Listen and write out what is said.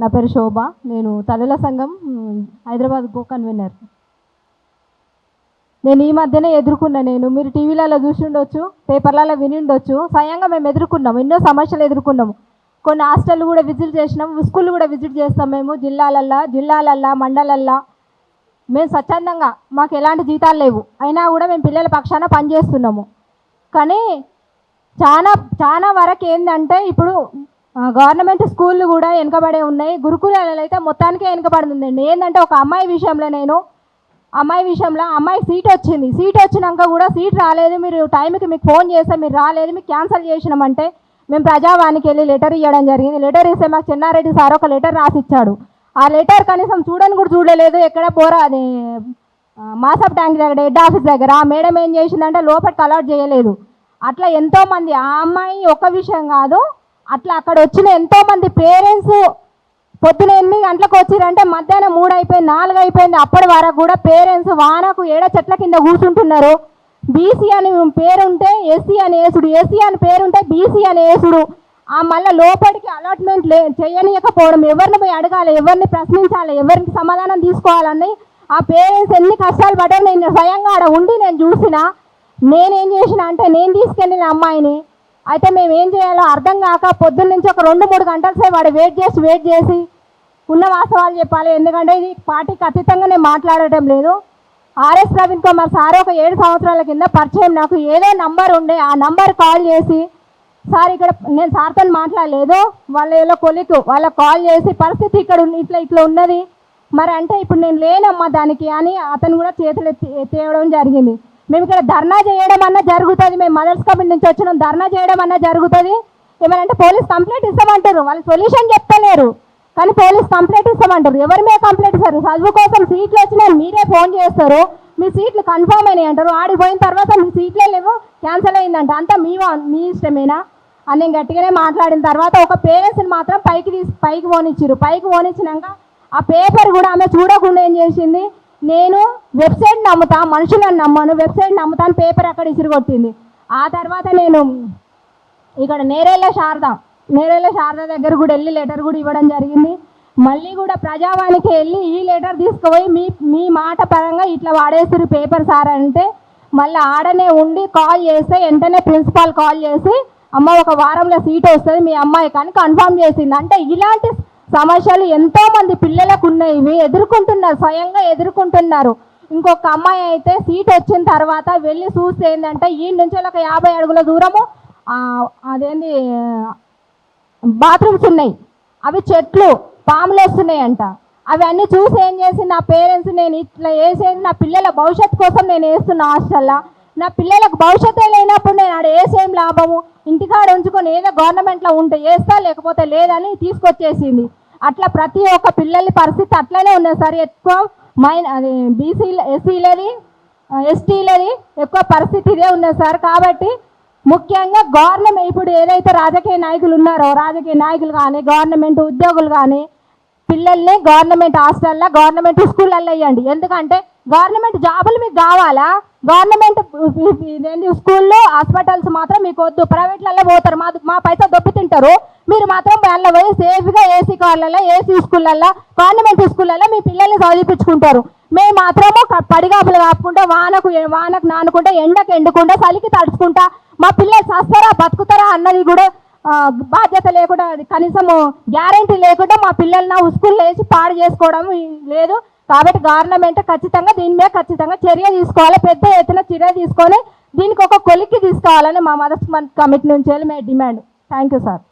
నా పేరు శోభ. నేను తల్లుల సంఘం హైదరాబాద్ గో కన్వీనర్. నేను ఈ మధ్యనే ఎదుర్కొన్నా నేను. మీరు టీవీలలో చూసి ఉండొచ్చు పేపర్లలో విని ఉండొచ్చు స్వయంగా మేము ఎదుర్కొన్నాం ఎన్నో సమస్యలు ఎదుర్కొన్నాము. కొన్ని హాస్టల్ కూడా విజిట్ చేసినాం స్కూల్ కూడా విజిట్ చేస్తాం మేము. జిల్లాలల్లా జిల్లాలల్లా మండలల్లా. మేము స్వచ్ఛందంగా మాకు ఎలాంటి జీతాలు లేవు. అయినా కూడా మేము పిల్లల పక్షాన పనిచేస్తున్నాము. కానీ చాలా చాలా వరకు ఏంటంటే ఇప్పుడు గవర్నమెంట్ స్కూళ్ళు కూడా వెనుకబడే ఉన్నాయి. గురుకులాలలో అయితే మొత్తానికే వెనుకబడుతుందండి ఏంటంటే ఒక అమ్మాయి విషయంలో నేను అమ్మాయి విషయంలో అమ్మాయి సీట్ వచ్చింది. సీట్ వచ్చినాక కూడా సీట్ రాలేదు. మీరు టైంకి మీకు ఫోన్ చేస్తే మీరు రాలేదు. మీకు క్యాన్సిల్ చేసినామంటే మేము ప్రజావానికి వెళ్ళి లెటర్ ఇవ్వడం జరిగింది. లెటర్ ఇస్తే మాకు చెన్నారెడ్డి సార్ ఒక లెటర్ రాసిచ్చాడు. ఆ లెటర్ కనీసం చూడని కూడా చూడలేదు. ఎక్కడ పోరా అది మాసప్ ట్యాంక్ దగ్గర హెడ్ ఆఫీస్ దగ్గర. ఆ మేడం ఏం చేసిందంటే లోపలికి అలౌట్ చేయలేదు. అట్లా ఎంతోమంది ఆ అమ్మాయి ఒక విషయం కాదు. అట్లా అక్కడ వచ్చిన ఎంతోమంది పేరెంట్స్ పొద్దున ఎనిమిది గంటలకు వచ్చిరంటే మధ్యాహ్నం మూడు అయిపోయింది నాలుగు అయిపోయింది. అప్పటి వరకు కూడా పేరెంట్స్ వానకు ఏడ చెట్ల కింద కూర్చుంటున్నారు. బీసీ అని పేరుంటే ఎస్సీ అని వేసుడు ఎస్సీ అని పేరుంటే బీసీ అని వేసుడు ఆ మళ్ళీ లోపలికి అలాట్మెంట్ లే చేయనీయకపోవడం ఎవరిని పోయి అడగాలి ఎవరిని ప్రశ్నించాలి ఎవరికి సమాధానం తీసుకోవాలని ఆ పేరెంట్స్ ఎన్ని కష్టాలు పడ్డారు నేను స్వయంగా ఆడ ఉండి నేను చూసిన. నేనేం చేసిన అంటే నేను తీసుకెళ్ళిన అమ్మాయిని అయితే మేము ఏం చేయాలో అర్థం కాక పొద్దున్న నుంచి ఒక రెండు మూడు గంటల సేపు వాడు వెయిట్ చేసి వెయిట్ చేసి ఉన్న వాస్తవాలు చెప్పాలి. ఎందుకంటే ఇది పార్టీకి అతీతంగా నేను మాట్లాడటం లేదు. ఆర్ఎస్ ప్రవీణ్ కుమార్ సార్ ఒక ఏడు సంవత్సరాల కింద పరిచయం నాకు. ఏదో నంబర్ ఉండే ఆ నంబర్ కాల్ చేసి సార్ ఇక్కడ నేను సార్తో మాట్లాడలేదు. వాళ్ళ ఏదో కొలికు వాళ్ళకి కాల్ చేసి పరిస్థితి ఇక్కడ ఇట్లా ఇట్లా ఉన్నది. మరి అంటే ఇప్పుడు నేను లేనమ్మా దానికి అని అతను కూడా చేతులు ఎత్తి ఎత్తేయడం జరిగింది. మేము ఇక్కడ ధర్నా చేయడం అన్నా జరుగుతుంది. మేము మదర్స్ కమిటీ నుంచి వచ్చినాం. ధర్నా చేయడం అన్నా జరుగుతుంది. ఏమనంటే పోలీస్ కంప్లైంట్ ఇస్తామంటారు. వాళ్ళు సొల్యూషన్ చెప్తలేరు. కానీ పోలీస్ కంప్లైంట్ ఇస్తామంటారు. ఎవరి మీద కంప్లైంట్ ఇస్తారు? చదువు కోసం సీట్లు వచ్చినాయి మీరే ఫోన్ చేస్తారు. మీ సీట్లు కన్ఫర్మ్ అయినాయి అంటారు ఆడిపోయిన తర్వాత మీ సీట్లే లేవు. క్యాన్సిల్ అయిందంట. అంతా మీ మీ ఇష్టమేనా? అని నేను గట్టిగానే మాట్లాడిన తర్వాత ఒక పేరెంట్స్ని మాత్రం పైకి తీసి పైకి పోనిచ్చారు పైకి పోనిచ్చినాక ఆ పేపర్ కూడా ఆమె చూడకుండా ఏం చేసింది? నేను వెబ్సైట్ నమ్ముతా మనుషులను నమ్మను వెబ్సైట్ నమ్ముతాను పేపర్ అక్కడ ఇసిరిగొట్టింది. ఆ తర్వాత నేను ఇక్కడ నేరేళ్ళ శారద నేరేళ్ళ శారద దగ్గర కూడా వెళ్ళి లెటర్ కూడా ఇవ్వడం జరిగింది. మళ్ళీ కూడా ప్రజావానికి వెళ్ళి ఈ లెటర్ తీసుకుపోయి మీ మీ మాట పరంగా ఇట్లా వాడేసారు పేపర్ సార్ అంటే మళ్ళీ ఆడనే ఉండి కాల్ చేస్తే వెంటనే ప్రిన్సిపాల్ కాల్ చేసి అమ్మ ఒక వారంలో సీట్ వస్తుంది మీ అమ్మాయి కానీ కన్ఫర్మ్ చేసింది. అంటే ఇలాంటి సమస్యలు ఎంతో మంది పిల్లలకు ఉన్నాయి ఇవి ఎదుర్కొంటున్నారు స్వయంగా ఎదుర్కొంటున్నారు. ఇంకొక అమ్మాయి అయితే సీట్ వచ్చిన తర్వాత వెళ్ళి చూస్తే ఏంటంటే ఈ నుంచి ఒక యాభై అడుగుల దూరము అదేంది బాత్రూమ్స్ ఉన్నాయి. అవి చెట్లు పాములు వస్తున్నాయి అవి అవన్నీ చూసి ఏం చేసి నా పేరెంట్స్ నేను ఇట్లా వేసేది నా పిల్లల భవిష్యత్తు కోసం నేను వేస్తున్నా హాస్టల్లో. నా పిల్లలకు భవిష్యత్తే లేనప్పుడు నేను ఆడ ఏసేం లాభము? ఇంటికాడ ఉంచుకొని ఏదో గవర్నమెంట్లో ఉంటే వేస్తా లేకపోతే లేదని తీసుకొచ్చేసింది. అట్లా ప్రతి ఒక్క పిల్లల పరిస్థితి అట్లనే ఉన్నది సార్. ఎక్కువ మైన అది బీసీ ఎస్సీలది ఎస్టీలది ఎక్కువ పరిస్థితి ఇదే ఉన్నది సార్. కాబట్టి ముఖ్యంగా గవర్నమెంట్ ఇప్పుడు ఏదైతే రాజకీయ నాయకులు ఉన్నారో రాజకీయ నాయకులు కానీ గవర్నమెంట్ ఉద్యోగులు కానీ పిల్లల్ని గవర్నమెంట్ హాస్టల్లో గవర్నమెంట్ స్కూళ్ళల్లో వేయండి. ఎందుకంటే గవర్నమెంట్ జాబులు మీకు కావాలా? గవర్నమెంట్ స్కూల్లో హాస్పిటల్స్ మాత్రం మీకు వద్దు. ప్రైవేట్లలో పోతారు. మా మా పైసా దొప్పి తింటారు మీరు మాత్రం దానిలో పోయి సేఫ్గా ఏసీ కార్లలో ఏసీ స్కూళ్ళల్లో గవర్నమెంట్ స్కూళ్ళల్లో మీ పిల్లల్ని చదివించుకుంటారు. మేము మాత్రము పడిగాపులు కాపుకుంటా వానకు వానకు నానుకుంటా ఎండకు ఎండుకుంటా చలికి తడుచుకుంటా మా పిల్లలు చస్తారా బతుకుతారా అన్నది కూడా బాధ్యత లేకుండా కనీసము కనీసం గ్యారంటీ లేకుండా మా పిల్లల్ని స్కూల్లో వేసి పాడు చేసుకోవడం లేదు. కాబట్టి గవర్నమెంట్ ఖచ్చితంగా దీని మీద ఖచ్చితంగా చర్య తీసుకోవాలి. పెద్ద ఎత్తున చర్య తీసుకొని దీనికి ఒక కొలిక్కి తీసుకోవాలని మా మదర్స్ కమిటీ నుంచి వెళ్ళి మేము డిమాండ్. Thank you sir